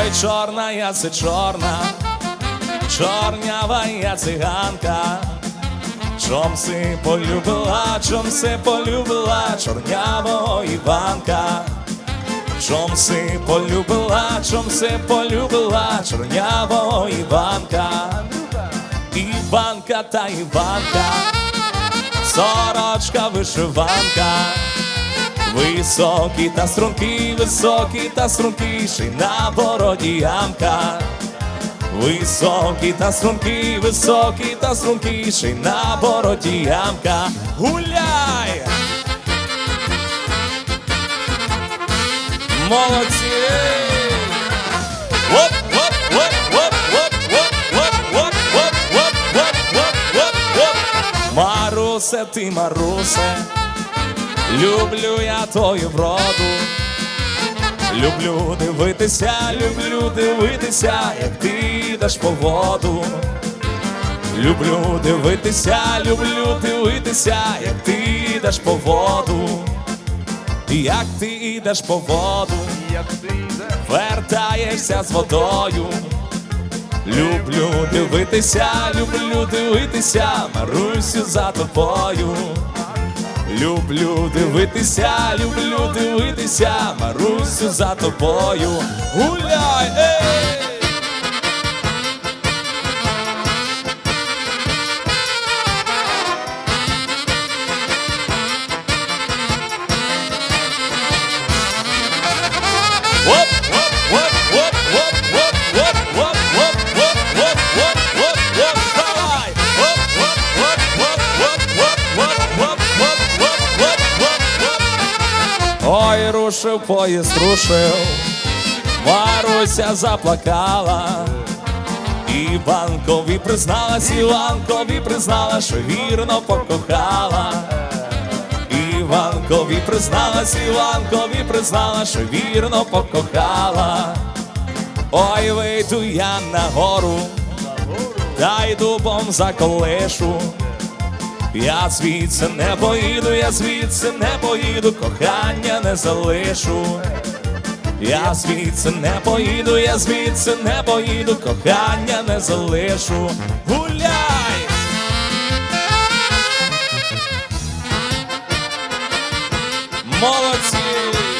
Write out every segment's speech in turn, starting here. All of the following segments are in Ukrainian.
Ой, чорна я це чорна, чорнява я циганка. Чом си полюбила, чом си полюбила чорнявого Іванка. Чом си полюбила, чом си полюбила чорнявого Іванка. Іванка та Іванка, сорочка вишиванка. Високі та струнки, високі та струнки, ще й на бороді ямка. Високі та струнки, високі та струнки, ще й на бороді ямка. Гуляй! Молодці! Оп, оп, оп, оп, оп, оп, оп. Марусе, ти Марусе, люблю я твою вроду. Люблю дивитися, люблю дивитися, як ти йдеш по воду. Люблю дивитися, люблю дивитися, як ти йдеш по воду. Як ти йдеш по воду, Як ти вертаєшся з водою. Люблю дивитися, люблю дивитися, Марусю за тобою. Люблю дивитися, люблю дивитися, Марусю за тобою. Гуляй! Ей! Рушив поїзд, рушив, Маруся заплакала. Іванкові призналась, Іванкові признала, що вірно покохала. Іванкові призналась, Іванкові признала, що вірно покохала. Ой, вийду я на гору, та й дубом заколешу. Я звідси не поїду, я звідси не поїду, кохання не залишу. Я звідси не поїду, я звідси не поїду, кохання не залишу. Гуляй! Молодці!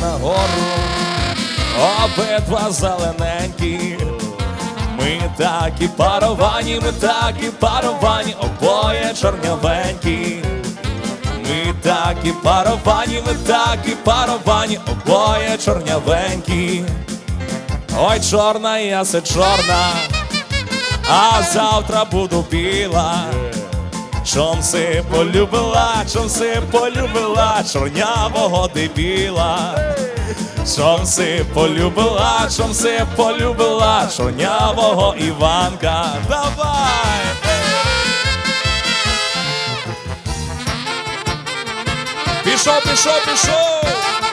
На гору, обидва зелененькі. Ми такі паровані, ми такі паровані, обоє чорнявенькі. Ми такі паровані, ми такі паровані, обоє чорнявенькі. Ой, чорна, я се чорна, а завтра буду біла. Чом си полюбила, чом си полюбила чорнявого дебіла. Чом си полюбила, чом си полюбила чорнявого Іванка. Давай! Пішов, пішов, пішов!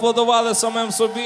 Поаплодували самим собі.